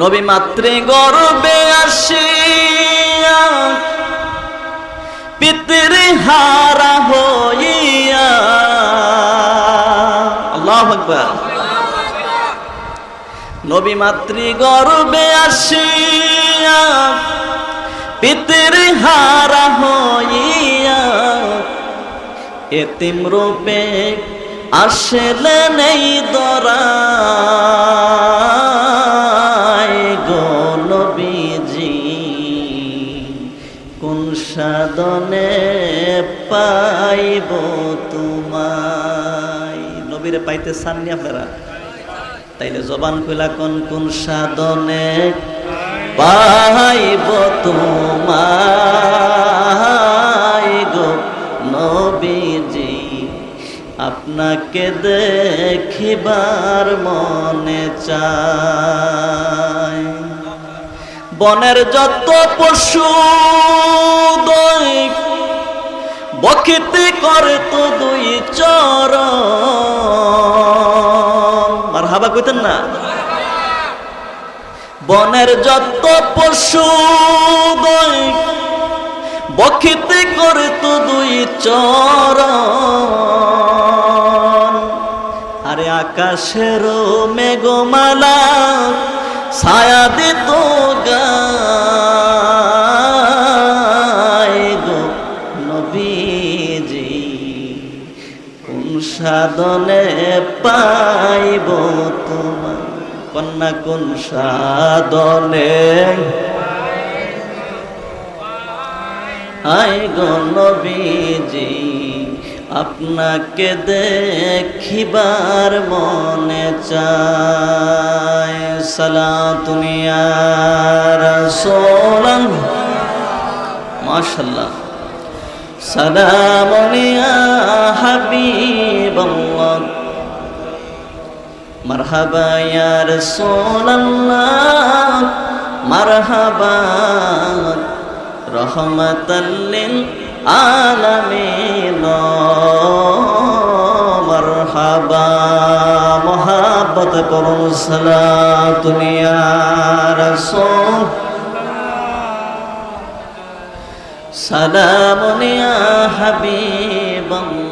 নবী মাতৃ গর্বে আসিয়া পিতৃ হারা হইয়া। নবী মাতৃ গর্বে আসিয়া পিতৃ হারা হইয়া। এতিম রূপে আসলেন এই দরায় সাধনে পাইব তোমায়। নবীরে পাইতে চাননি আপনারা? তাইলে জবান কইলা কোন কোন সাধনে পাইব তোমায় গো নবীজি। আপনাকে দেখিবার মনে চায়। বনের যত পশু বকিতে করে তো দুই চর আর হাবা কইতেন না? বনের যত পশু বকিতে করে তো দুই চর আরে আকাশের মেঘমালা সাধনে পাইব তোমার। কন্যা, কোন সাধনে? আই গো নবীজি, আপনাকে দেখিবার মনে চায় সালা তুনিয়া রসোলান মাশাল্লাহ সালামুনিয়া হাবিবাল্লাহ। মারহাবা ইয়া রাসূলুল্লাহ। মারহাবা রহমাতাল্লিল আলামিন। মারহাবা মোহাব্বত করুন সালাতুন ইয়া রাসূল। সালামুন ইয়া হাবিবাল্লাহ।